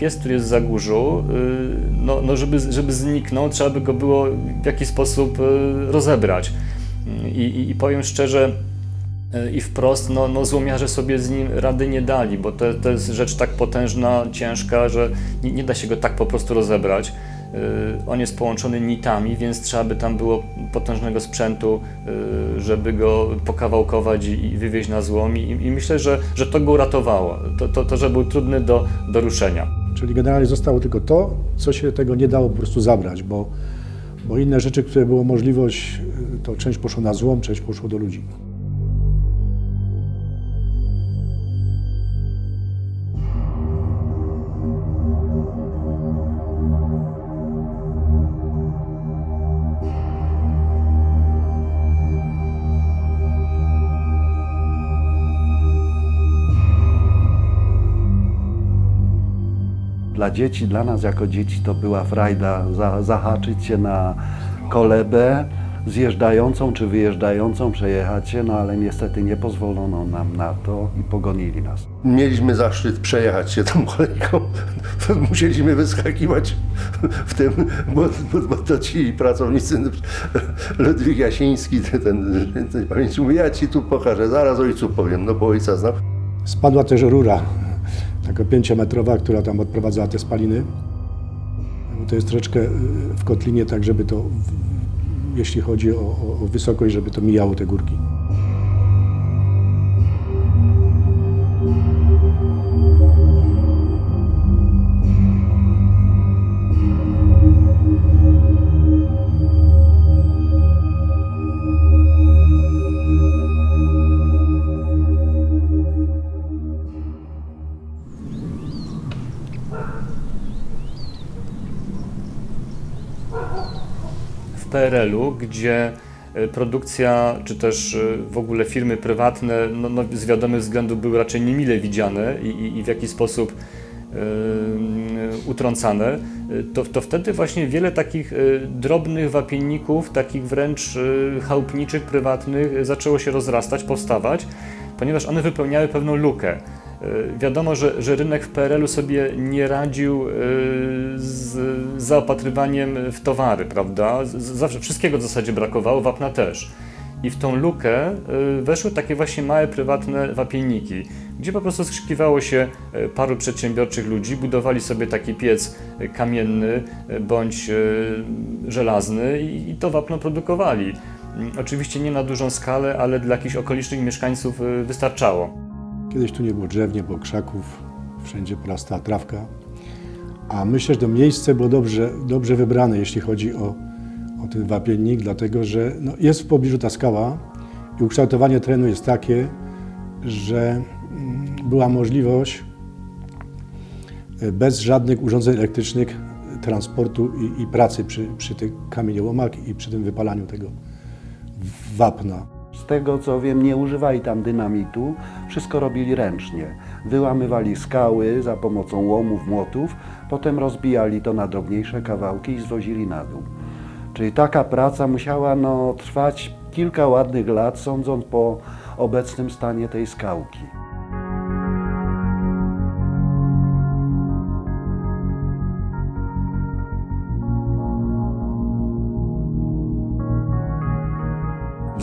Pies, który jest w Zagórzu, y, no, no żeby, żeby zniknął, trzeba by go było w jakiś sposób y, rozebrać. I, i, i powiem szczerze, y, i wprost, no, no złomiarze sobie z nim rady nie dali, bo to, to jest rzecz tak potężna, ciężka, że nie, nie da się go tak po prostu rozebrać. On jest połączony nitami, więc trzeba by tam było potężnego sprzętu, żeby go pokawałkować i wywieźć na złom. I, I myślę, że, że to go uratowało. To, to, to, że był trudny do, do ruszenia. Czyli generalnie zostało tylko to, co się tego nie dało po prostu zabrać, bo, bo inne rzeczy, które było możliwość, y, to część poszło na złom, część poszło do ludzi. Dla dzieci, dla nas jako dzieci to była frajda za, zahaczyć się na kolebę zjeżdżającą czy wyjeżdżającą, przejechać się, no ale niestety nie pozwolono nam na to i pogonili nas. Mieliśmy zaszczyt przejechać się tą kolejką. Musieliśmy wyskakiwać w tym, bo, bo, bo to ci pracownicy, Ludwik Jasiński, ten, ten, ten pamięci mówi, ja ci tu pokażę, zaraz ojcu powiem, no bo ojca znam. Spadła też rura, taka pięciometrowa, która tam odprowadzała te spaliny. Bo To jest troszeczkę y, w kotlinie, tak żeby to, jeśli chodzi o, o wysokość, żeby to mijało te górki. PRL-u, gdzie e, produkcja, czy też e, w ogóle firmy prywatne no, no, z wiadomych względów były raczej niemile widziane i, i, i w jakiś sposób e, utrącane, to, to wtedy właśnie wiele takich drobnych wapienników, takich wręcz chałupniczych, prywatnych zaczęło się rozrastać, powstawać, ponieważ one wypełniały pewną lukę. E, Wiadomo, że, że rynek w PRL-u sobie nie radził e, z zaopatrywaniem w towary, prawda? Zawsze wszystkiego w zasadzie brakowało, wapna też. I w tą lukę e, weszły takie właśnie małe prywatne wapienniki, gdzie po prostu skrzykiwało się paru przedsiębiorczych ludzi, budowali sobie taki piec kamienny bądź żelazny i, to wapno produkowali. Mm, Oczywiście nie na dużą skalę, ale dla jakichś okolicznych mieszkańców wystarczało. Kiedyś tu nie było drzew, nie było krzaków, wszędzie porastała trawka. A myślę, że to miejsce było dobrze, dobrze wybrane, jeśli chodzi o, o ten wapiennik, dlatego że no, jest w pobliżu ta skała i ukształtowanie terenu jest takie, że mm, była możliwość e, bez żadnych urządzeń elektrycznych transportu i, i pracy przy, przy tych kamieniołomach i przy tym wypalaniu tego wapna. Tego co wiem, nie używali tam dynamitu, wszystko robili ręcznie. Wyłamywali skały za pomocą łomów, młotów, potem rozbijali to na drobniejsze kawałki i zwozili na dół. Czyli taka praca musiała no, trwać kilka ładnych lat, sądząc po obecnym stanie tej skałki.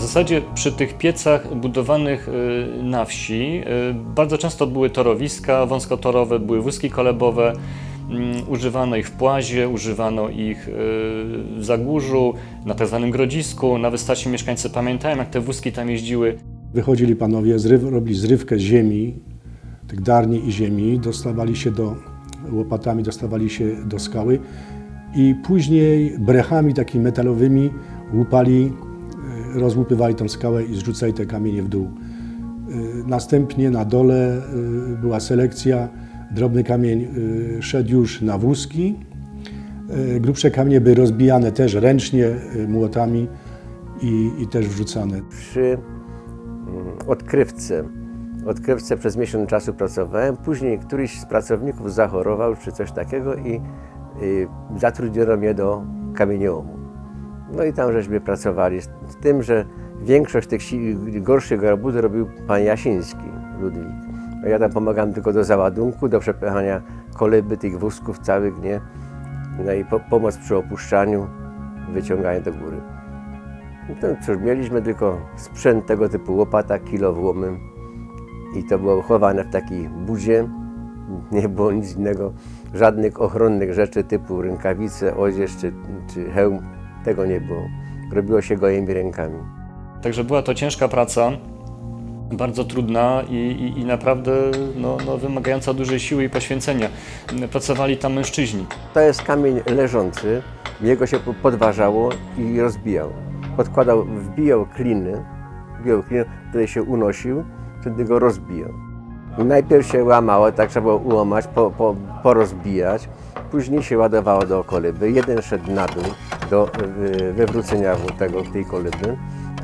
Zasadzie przy tych piecach budowanych y, na wsi y, bardzo często były torowiska wąskotorowe, były wózki kolebowe. mm, Używano ich w Płazie, używano ich y, w Zagórzu, na tak zwanym Grodzisku. Nawet starsi mieszkańcy pamiętają, jak te wózki tam jeździły. Wychodzili panowie, zryw, robili zrywkę ziemi, tych darni i ziemi, dostawali się do, łopatami dostawali się do skały i później brechami takimi metalowymi łupali, rozłupywali tą skałę i zrzucali te kamienie w dół. E, Następnie na dole e, była selekcja, drobny kamień e, szedł już na wózki, grubsze kamienie były rozbijane też ręcznie młotami i, i też wrzucane. przy mm, odkrywce. Odkrywce przez miesiąc czasu pracowałem. Później któryś z pracowników zachorował czy coś takiego i, i zatrudniono mnie do kamieniołomu. No i tam żeśmy pracowali. Z tym, że większość tych gorszych robót robił pan Jasiński, Ludwik. Ja tam pomagam tylko do załadunku, do przepychania koleby tych wózków całych, nie? No i po, pomoc przy opuszczaniu, wyciąganie do góry. No to cóż, mieliśmy tylko sprzęt tego typu łopata, kilowłomem i to było chowane w takiej budzie. Nie było nic innego, żadnych ochronnych rzeczy typu rękawice, odzież czy, czy hełm. Tego nie było. Robiło się gołymi rękami. Także była to ciężka praca, bardzo trudna i, i, i naprawdę no, no, wymagająca dużej siły i poświęcenia. Pracowali tam mężczyźni. To jest kamień leżący, jego się po- podważało i rozbijał. Podkładał, wbijał kliny, wbijał kliny, wtedy się unosił, wtedy go rozbijał. Najpierw się łamało, tak trzeba było ułamać, po, po, porozbijać, później się ładowało do kolyby. Jeden szedł na dół do y, wywrócenia tego, tej kolyby,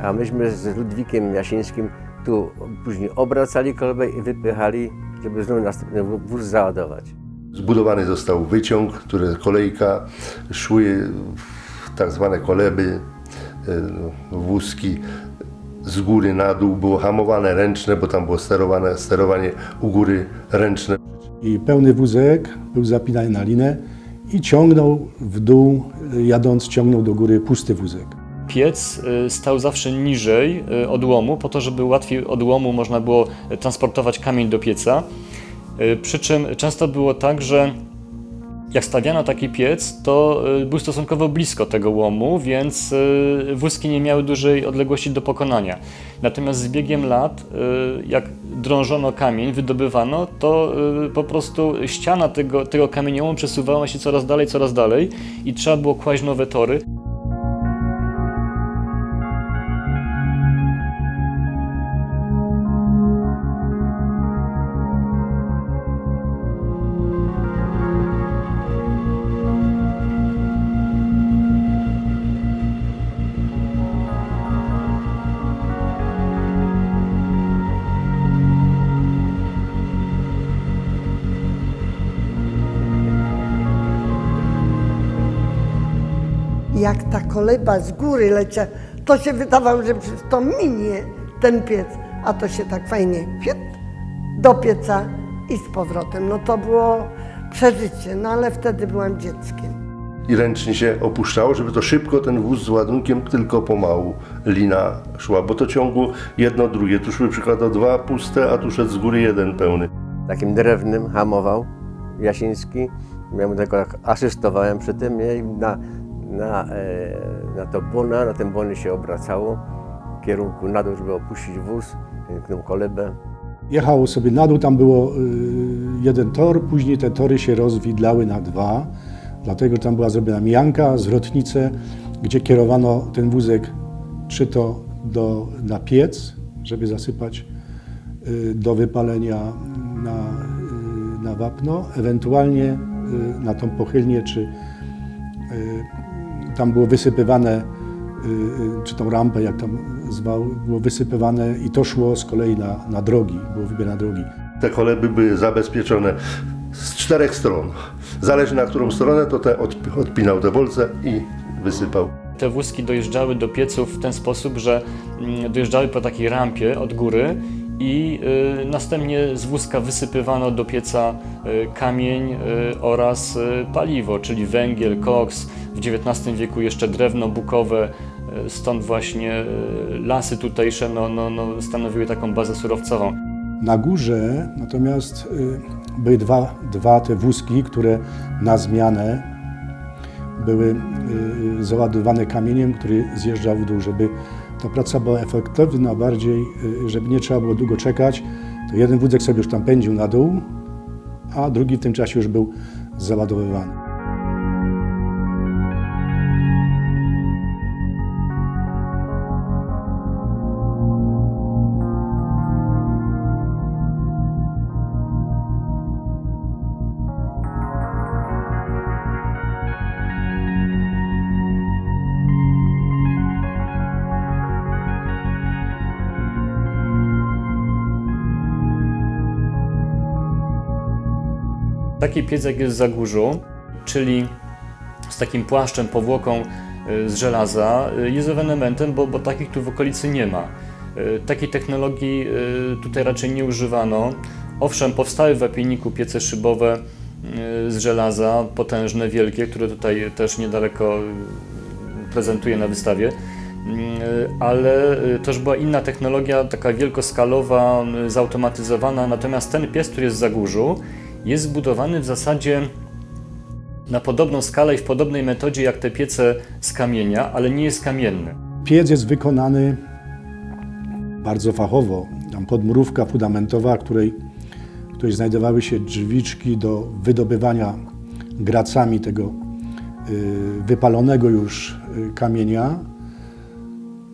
a myśmy z Ludwikiem Jasińskim tu później obracali kolebę i wypychali, żeby znowu następny wóz załadować. Zbudowany został wyciąg, które kolejka szły tak zwane koleby, e, wózki z góry na dół. Było hamowane ręczne, bo tam było sterowane, sterowanie u góry ręczne. I pełny wózek był zapinany na linę i ciągnął w dół, jadąc, ciągnął do góry pusty wózek. Piec y, stał zawsze niżej y, od łomu, po to, żeby łatwiej od łomu można było transportować kamień do pieca. Y, Przy czym często było tak, że jak stawiano taki piec, to y, był stosunkowo blisko tego łomu, więc y, wózki nie miały dużej odległości do pokonania. Natomiast z biegiem lat, y, jak drążono kamień, wydobywano, to po prostu ściana tego, tego kamieniołomu przesuwała się coraz dalej, coraz dalej i trzeba było kłaść nowe tory. Jak ta koleba z góry leciała, to się wydawało, że przecież to minie ten piec, a to się tak fajnie fiut, do pieca i z powrotem. No to było przeżycie, no ale wtedy byłam dzieckiem. I ręcznie się opuszczało, żeby to szybko ten wóz z ładunkiem, tylko pomału lina szła, bo to ciągło jedno drugie. Tu szły przykładowo dwa puste, a tu szedł z góry jeden pełny. takim drewnym hamował Jasiński. Ja mu tego tak asystowałem przy tym? I na, na, e, na to bona, na tym bonie się obracało w kierunku na dół, żeby opuścić wóz, piękną kolebę. Jechało sobie na dół, tam było y, jeden tor, później te tory się rozwidlały na dwa, dlatego tam była zrobiona mijanka, zwrotnice, gdzie kierowano ten wózek czy to do, na piec, żeby zasypać y, do wypalenia na, y, na wapno, ewentualnie na tą pochylnię, czy tam było wysypywane, y, y, czy tą rampę, jak tam zwał, było wysypywane i to szło z kolei na, na drogi, było wybierane drogi. Te koleby były zabezpieczone z czterech stron. Zależy na którą stronę, to te odp- odpinał te bolce i wysypał. Te wózki dojeżdżały do pieców w ten sposób, że mm, dojeżdżały po takiej rampie od góry i y, następnie z wózka wysypywano do pieca y, kamień y, oraz paliwo, czyli węgiel, koks. W XIX wieku jeszcze drewno bukowe, stąd właśnie lasy tutejsze no, no, no, stanowiły taką bazę surowcową. Na górze natomiast były dwa, dwa te wózki, które na zmianę były załadowane kamieniem, który zjeżdżał w dół, żeby ta praca była efektywna bardziej, y, żeby nie trzeba było długo czekać. To jeden wózek sobie już tam pędził na dół, a drugi w tym czasie już był załadowywany. Taki piec jak jest w Zagórzu, czyli z takim płaszczem, powłoką y, z żelaza, y, jest ewenementem, bo, bo takich tu w okolicy nie ma. Y, Takiej technologii tutaj raczej nie używano. Owszem, powstały w Apieniku piece szybowe z żelaza, potężne, wielkie, które tutaj też niedaleko prezentuję na wystawie. Ale y, też była inna technologia, taka wielkoskalowa, zautomatyzowana. Natomiast ten piec, który jest w Zagórzu, jest zbudowany w zasadzie na podobną skalę i w podobnej metodzie jak te piece z kamienia, ale nie jest kamienny. Piec jest wykonany bardzo fachowo. Tam podmurówka fundamentowa, której, której znajdowały się drzwiczki do wydobywania gracami tego y, wypalonego już y, kamienia.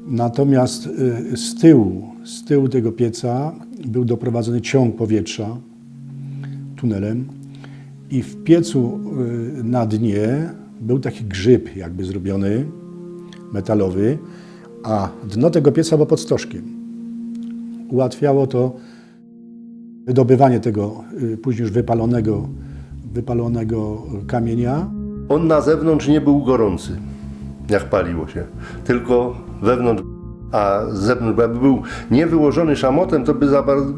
Natomiast y, z tyłu, z tyłu tego pieca był doprowadzony ciąg powietrza tunelem i w piecu y, na dnie był taki grzyb jakby zrobiony, metalowy, a dno tego pieca było pod stożkiem. Ułatwiało to wydobywanie tego y, później już wypalonego, wypalonego kamienia. On na zewnątrz nie był gorący, jak paliło się, tylko wewnątrz. A zewnątrz, jakby był niewyłożony szamotem, to by za bardzo,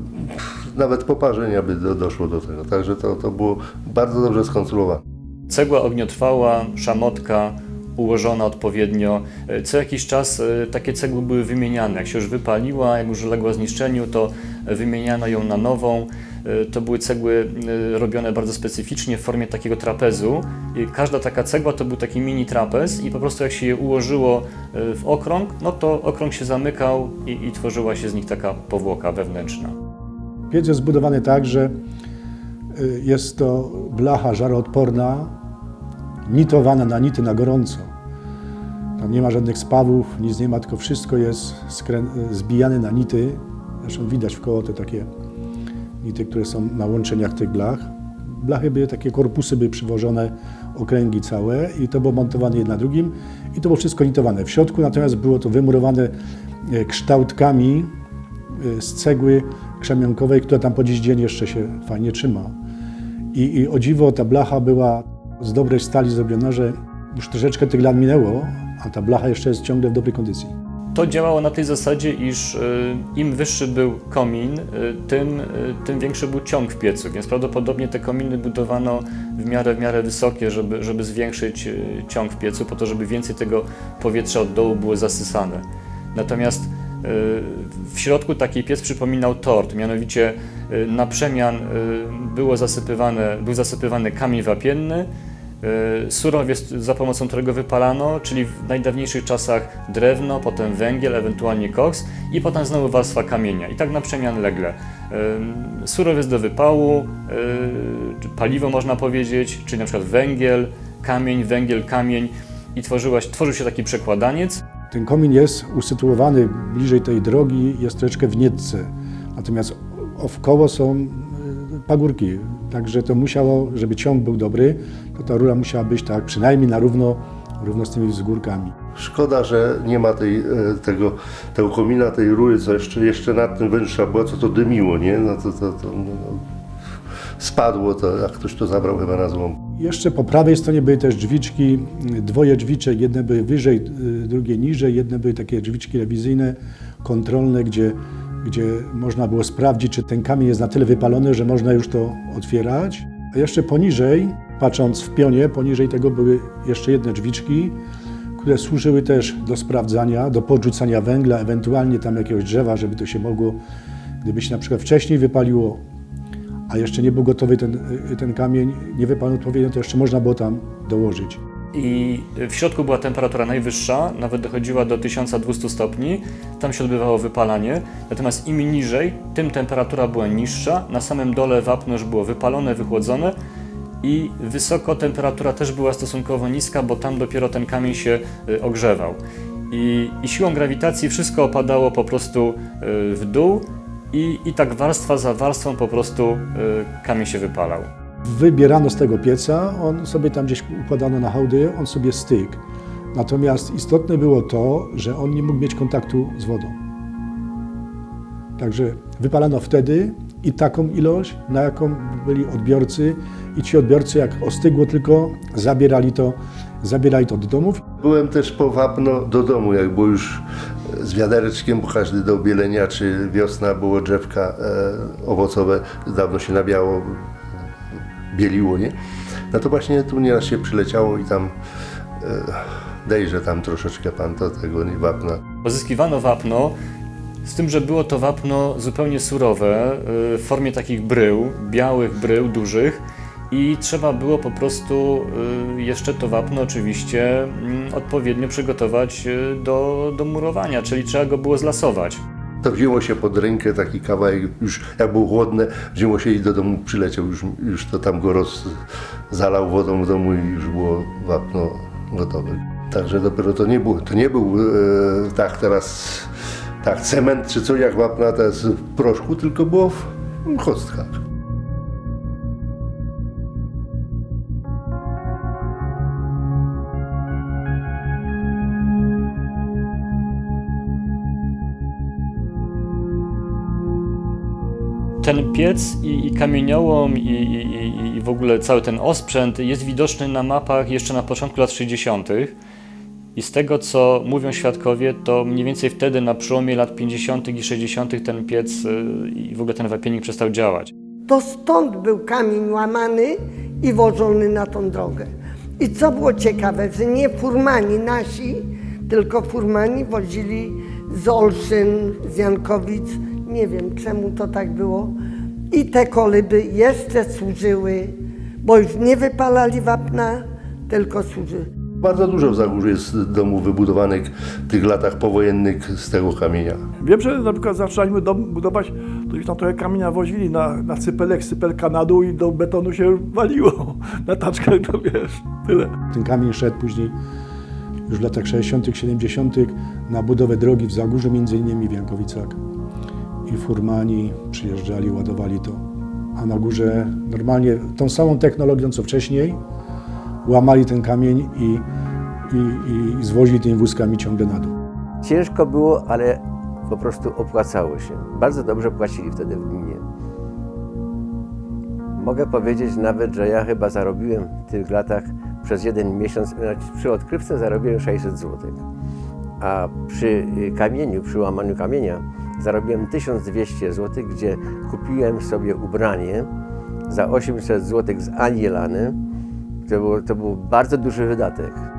nawet poparzenia by do, doszło do tego. Także to, to było bardzo dobrze skonstruowane. Cegła ogniotrwała, szamotka ułożona odpowiednio. Co jakiś czas e, takie cegły były wymieniane. Jak się już wypaliła, jak już uległa zniszczeniu, to wymieniano ją na nową. E, To były cegły e, robione bardzo specyficznie w formie takiego trapezu. I każda taka cegła to był taki mini trapez i po prostu jak się je ułożyło w okrąg, no to okrąg się zamykał i, i tworzyła się z nich taka powłoka wewnętrzna. Piec jest zbudowany tak, że y, jest to blacha żaroodporna, nitowana na nity na gorąco. Tam nie ma żadnych spawów, nic nie ma, tylko wszystko jest zbijane na nity. Zresztą widać w koło te takie nity, które są na łączeniach tych blach. Blachy były takie korpusy, były przywożone, okręgi całe i to było montowane jedno na drugim i to było wszystko nitowane. W środku natomiast było to wymurowane e, kształtkami e, z cegły krzemionkowej, która tam po dziś dzień jeszcze się fajnie trzyma. I, I o dziwo ta blacha była z dobrej stali zrobiona, że już troszeczkę tych lat minęło, a ta blacha jeszcze jest ciągle w dobrej kondycji. To działało na tej zasadzie, iż y, im wyższy był komin, y, tym, y, tym większy był ciąg w piecu, więc prawdopodobnie te kominy budowano w miarę, w miarę wysokie, żeby, żeby zwiększyć ciąg w piecu, po to, żeby więcej tego powietrza od dołu było zasysane. Natomiast w środku taki piec przypominał tort, mianowicie y, na przemian y, było zasypywane, był zasypywany kamień wapienny, Y, Surowiec, za pomocą którego wypalano, czyli w najdawniejszych czasach drewno, potem węgiel, ewentualnie koks i potem znowu warstwa kamienia. I tak na przemian legle. Surowiec do wypału, paliwo można powiedzieć, czyli na przykład węgiel, kamień, węgiel, kamień i tworzyła, tworzył się taki przekładaniec. Ten komin jest usytuowany bliżej tej drogi, jest troszeczkę w nietce. Natomiast wkoło są y, pagórki. Także to musiało, żeby ciąg był dobry, to ta rura musiała być tak przynajmniej na równo, równo z tymi wzgórkami. Szkoda, że nie ma tej, e, tego, tego komina, tej rury, co jeszcze, jeszcze nad tym węższa była, co to dymiło, nie? No to, to, to no, spadło to, jak ktoś to zabrał chyba na złom. Jeszcze po prawej stronie były też drzwiczki, dwoje drzwiczek, jedne były wyżej, y, drugie niżej, jedne były takie drzwiczki rewizyjne, kontrolne, gdzie, gdzie można było sprawdzić, czy ten kamień jest na tyle wypalony, że można już to otwierać. A jeszcze poniżej, patrząc w pionie, poniżej tego były jeszcze jedne drzwiczki, które służyły też do sprawdzania, do podrzucania węgla, ewentualnie tam jakiegoś drzewa, żeby to się mogło, gdyby się na przykład wcześniej wypaliło, a jeszcze nie był gotowy ten, y, ten kamień, nie wypalony odpowiednio, to jeszcze można było tam dołożyć. I w środku była temperatura najwyższa, nawet dochodziła do 1200 stopni. Tam się odbywało wypalanie. Natomiast im niżej, tym temperatura była niższa. Na samym dole wapno już było wypalone, wychłodzone. I wysoko temperatura też była stosunkowo niska, bo tam dopiero ten kamień się y, ogrzewał. I, i siłą grawitacji wszystko opadało po prostu y, w dół. I, I tak warstwa za warstwą po prostu y, kamień się wypalał. Wybierano z tego pieca, on sobie tam gdzieś układano na hołdy, on sobie stykł. Natomiast istotne było to, że on nie mógł mieć kontaktu z wodą. Także wypalano wtedy i taką ilość, na jaką byli odbiorcy i ci odbiorcy jak ostygło tylko, zabierali to, zabierali to do domów. Byłem też po wapno do domu, jak było już z wiadereczkiem, bo każdy do bielenia, czy wiosna było drzewka e, owocowe, dawno się nabiało, bieliło, nie? No to właśnie tu nieraz się przyleciało i tam e, dejże tam troszeczkę pan to tego nie wapna. Pozyskiwano wapno, z tym, że było to wapno zupełnie surowe, y, w formie takich brył, białych brył dużych i trzeba było po prostu y, jeszcze to wapno oczywiście mm, odpowiednio przygotować y, do, do murowania, czyli trzeba go było zlasować. To wzięło się pod rękę taki kawałek, już jak było chłodne, wzięło się i do domu przyleciał, już, już to tam go roz, zalał wodą w domu i już było wapno gotowe. Także dopiero to nie był, to nie był e, tak teraz, tak cement czy coś jak wapna teraz w proszku, tylko było w kostkach. Ten piec i, i kamieniołom i, i, i- w ogóle cały ten osprzęt jest widoczny na mapach jeszcze na początku lat 60. I z tego co mówią świadkowie, to mniej więcej wtedy na przełomie lat 50. i 60. ten piec y, i w ogóle ten wapiennik przestał działać. To stąd był kamień łamany i wożony na tą drogę. I co było ciekawe, że nie furmani nasi, tylko furmani wozili z Olszyn, z Jankowic. Nie wiem czemu to tak było. I te koliby jeszcze służyły, bo już nie wypalali wapna, tylko służyły. Bardzo dużo w Zagórzu jest domów wybudowanych w tych latach powojennych z tego kamienia. Wiem, że na przykład zaczynaliśmy dom budować, to już tam trochę kamienia wozili na, na cypelek, cypel Kanadu i do betonu się waliło. Na taczkach to wiesz, tyle. Ten kamień szedł później już w latach 60., 70. na budowę drogi w Zagórzu, między innymi w Jankowicach. I furmani przyjeżdżali, ładowali to. A na górze normalnie tą samą technologią co wcześniej łamali ten kamień i, i, i, zwozili tymi wózkami ciągle na dół. Ciężko było, ale po prostu opłacało się. Bardzo dobrze płacili wtedy w gminie. Mogę powiedzieć nawet, że ja chyba zarobiłem w tych latach przez jeden miesiąc, znaczy przy odkrywce zarobiłem 600 zł, a przy y, kamieniu, przy łamaniu kamienia zarobiłem 1200 zł, gdzie kupiłem sobie ubranie za 800 zł z anielany. To, było, to był bardzo duży wydatek.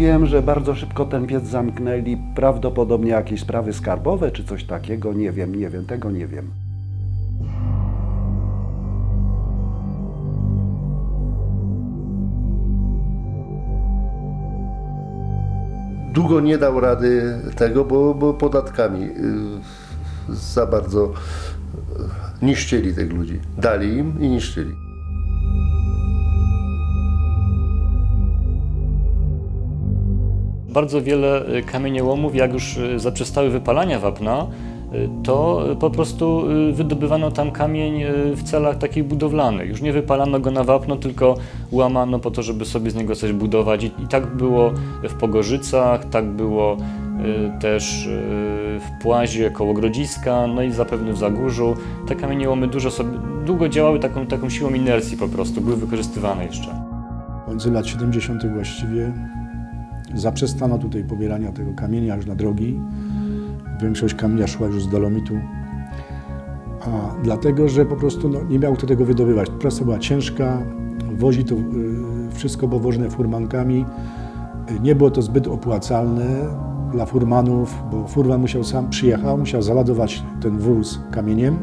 Wiem, że bardzo szybko ten piec zamknęli, prawdopodobnie jakieś sprawy skarbowe czy coś takiego, nie wiem, nie wiem, tego nie wiem. Długo nie dał rady tego, bo, bo podatkami y, za bardzo y, niszczyli tych ludzi. Dali im i niszczyli. Bardzo wiele y, kamieniołomów, jak już y, zaprzestały wypalania wapna, y, to po prostu wydobywano tam kamień w celach takich budowlanych. Już nie wypalano go na wapno, tylko łamano po to, żeby sobie z niego coś budować. I, tak było w Pogorzycach, tak było też w Płazie koło Grodziska, no i zapewne w Zagórzu. Te kamieniołomy dużo sobie, długo działały taką, taką siłą inercji po prostu, były wykorzystywane jeszcze. Końcu lat 70. właściwie zaprzestano tutaj pobierania tego kamienia już na drogi. Większość kamienia szła już z dolomitu. A dlatego, że po prostu no, nie miał kto tego wydobywać. Praca była ciężka, wozi to y, wszystko było furmankami. Nie było to zbyt opłacalne dla furmanów, bo furman musiał sam przyjechał, musiał załadować ten wóz kamieniem,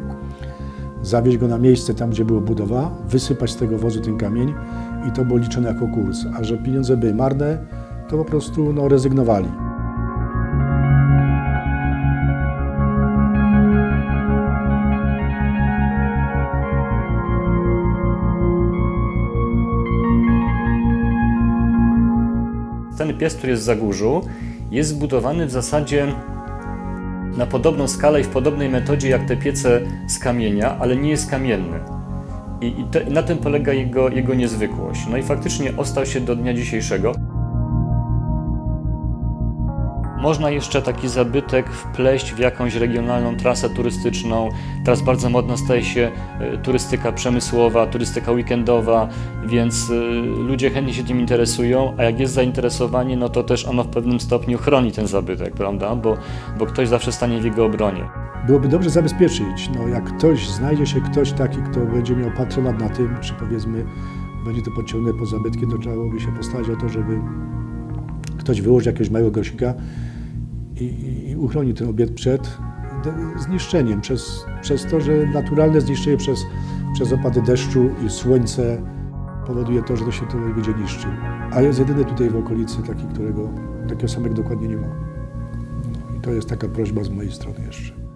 zawieźć go na miejsce tam, gdzie była budowa, wysypać z tego wozu ten kamień i to było liczone jako kurs. A że pieniądze były marne, to po prostu no, rezygnowali. Ten pies, który jest w Zagórzu, jest zbudowany w zasadzie na podobną skalę i w podobnej metodzie jak te piece z kamienia, ale nie jest kamienny. I, i te, na tym polega jego, jego niezwykłość. No i faktycznie ostał się do dnia dzisiejszego. Można jeszcze taki zabytek wpleść w jakąś regionalną trasę turystyczną. Teraz bardzo modna staje się e, turystyka przemysłowa, turystyka weekendowa, więc e, ludzie chętnie się tym interesują, a jak jest zainteresowanie, no to też ono w pewnym stopniu chroni ten zabytek, prawda? Bo, bo ktoś zawsze stanie w jego obronie. Byłoby dobrze zabezpieczyć, no jak ktoś, znajdzie się ktoś taki, kto będzie miał patronat na tym, czy powiedzmy będzie to podciągnięte po zabytki, to trzeba byłoby się postarać o to, żeby ktoś wyłożył jakiegoś małego grosika i, i, i uchronił ten obiekt przed zniszczeniem, przez, przez to, że naturalne zniszczenie przez, przez opady deszczu i słońce powoduje to, że to się to będzie niszczy. A jest jedyny tutaj w okolicy taki, którego takiego samego dokładnie nie ma. No, I to jest taka prośba z mojej strony jeszcze.